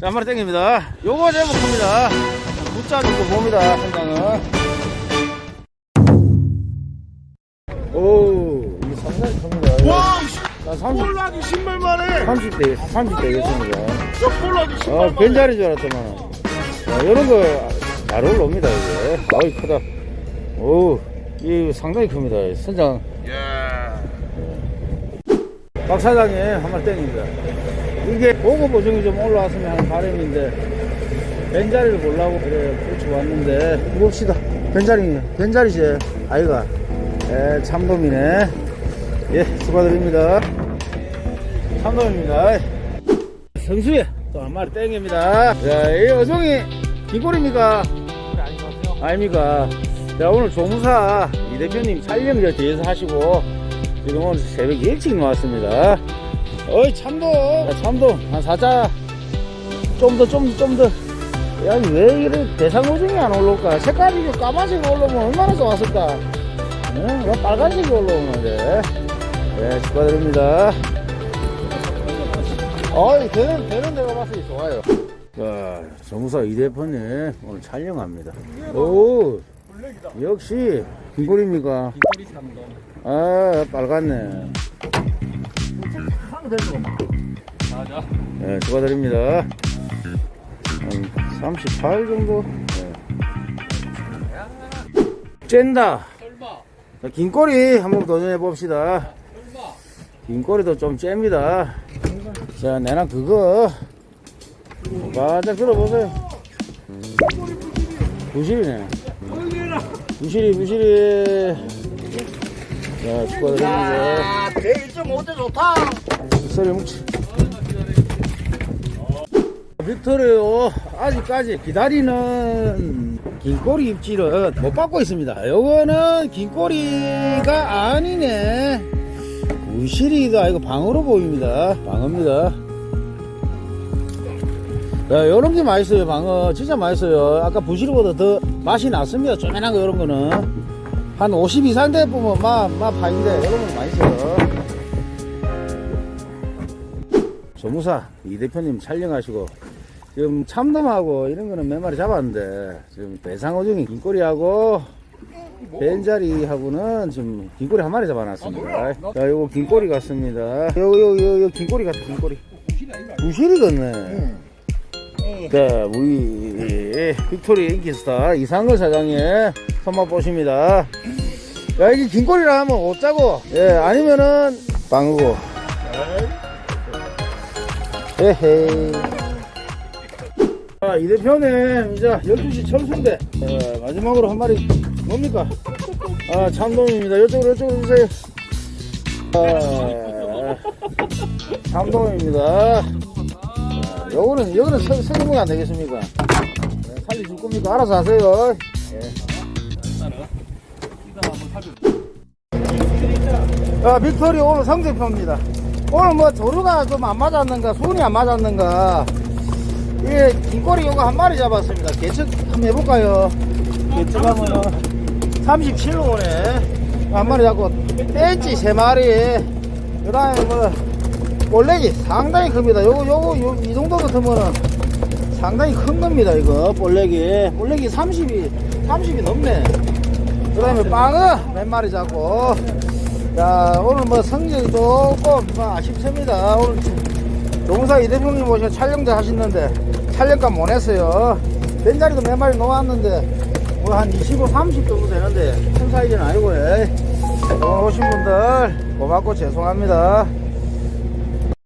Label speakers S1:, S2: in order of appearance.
S1: 자, 한 마리 땡깁니다. 요거 제목 큽니다. 붙자 정도 봅니다, 선장은. 오, 이게 상당히 큽니다.
S2: 와,
S1: 자, 30,
S2: 볼락이 신발만해.
S1: 30대, 30대 되겠습니다.
S2: 저
S1: 아,
S2: 신발만해.
S1: 벤자리인 줄 알았더만. 자, 이런 거, 잘 올라옵니다, 이게. 아이, 크다. 오, 이 상당히 큽니다. 선장,
S2: 예.
S1: 박 사장님 한 마리 땡깁니다. 이게 보고 보정이 좀 올라왔으면 하는 바람인데, 벤자리를 보려고 그래, 붙여 왔는데, 봅시다. 벤자리, 벤자리지, 아이가. 에, 참돔이네. 예, 축하드립니다. 참돔입니다. 성수에 또 한 마리 땡깁니다. 자, 이 어종이 긴골입니까? 아닙니까? 자, 오늘 조무사 이 대표님 촬영을 뒤에서 하시고, 지금 오늘 새벽 일찍 나왔습니다. 어이, 참돔! 자, 참돔, 한 사자. 좀 더, 좀 더, 좀 더. 야, 왜 이래 대상 오종이 안 올라올까? 색깔이 좀 까만색이 올라오면 얼마나 좋았을까? 응? 왜 빨간색이 올라오는데? 네, 축하드립니다. 어이, 되는, 되는 데가 봤을 때 좋아요. 자, 정사 이 대표님 오늘 촬영합니다. 오, 역시, 긴골입니까? 아, 빨갛네. 네, 축하드립니다. 한 38 정도? 네. 쨘다. 자, 긴 꼬리 한번 도전해 봅시다. 긴 꼬리도 좀 잽니다. 자, 내나 그거 바짝 들어보세요. 부실이네. 부실이, 부실이. 자, 축하드립니다.
S2: 아, 배 1.5대 좋다.
S1: 소리 뭉치. 빅토리오 아직까지 기다리는 긴꼬리 입질은 못 받고 있습니다. 요거는 긴꼬리가 아니네. 부실이가 이거 방어로 보입니다. 방어입니다. 야, 요런 게 맛있어요, 방어. 진짜 맛있어요. 아까 부실이보다 더 맛이 났습니다. 쪼매난 거, 요런 거는. 한 50 이상 돼 보면 막, 막 파인데, 요런 건 맛있어요. 조무사 이 대표님 촬영하시고 지금 참돔하고 이런 거는 몇 마리 잡았는데 지금 대상어중이 긴꼬리하고 벤자리하고는 지금 긴꼬리 한 마리 잡아놨습니다. 자, 요거 긴꼬리 같습니다. 요거 요거 긴꼬리 같아 긴꼬리. 부실이겠네. 자, 우리 빅토리 인기스타 이상걸 사장의 손맛 보십니다. 야, 이게 긴꼬리라 하면 옷자고, 예, 아니면은 방어고. 에헤이. 자, 이 대표님, 이제 12시 철수인데, 어, 마지막으로 한 마리, 뭡니까? 아, 참돔입니다. 이쪽으로, 이쪽으로 주세요. 아, 참돔입니다. 자, 요거는, 요거는 서, 서경이 안 되겠습니까? 네, 살리실 겁니까? 알아서 하세요. 예. 아, 빅토리 오늘 성적표입니다. 오늘 뭐 조류가 좀 안 맞았는가, 손이 안 맞았는가, 예, 긴꼬리 요거 한 마리 잡았습니다. 개척 한번 해볼까요? 개척 하면은 37호네. 한 마리 잡고, 떼지 세 마리. 그 다음에 뭐, 볼래기 상당히 큽니다. 요거, 요거, 요, 이 정도 같으면은 상당히 큰 겁니다, 이거. 볼래기. 볼래기 30이, 30이 넘네. 그 다음에 빵어 몇 마리 잡고. 자, 오늘 뭐 성적이 조금 뭐 아쉽습니다. 오늘 동사 이대표님 오셔 촬영도 하시는데 촬영감 못 했어요. 벤자리도 몇 마리 놓았는데 뭐 한 25, 30 정도 되는데 큰 사이즈는 아니고 예. 오늘 오신 분들 고맙고 죄송합니다.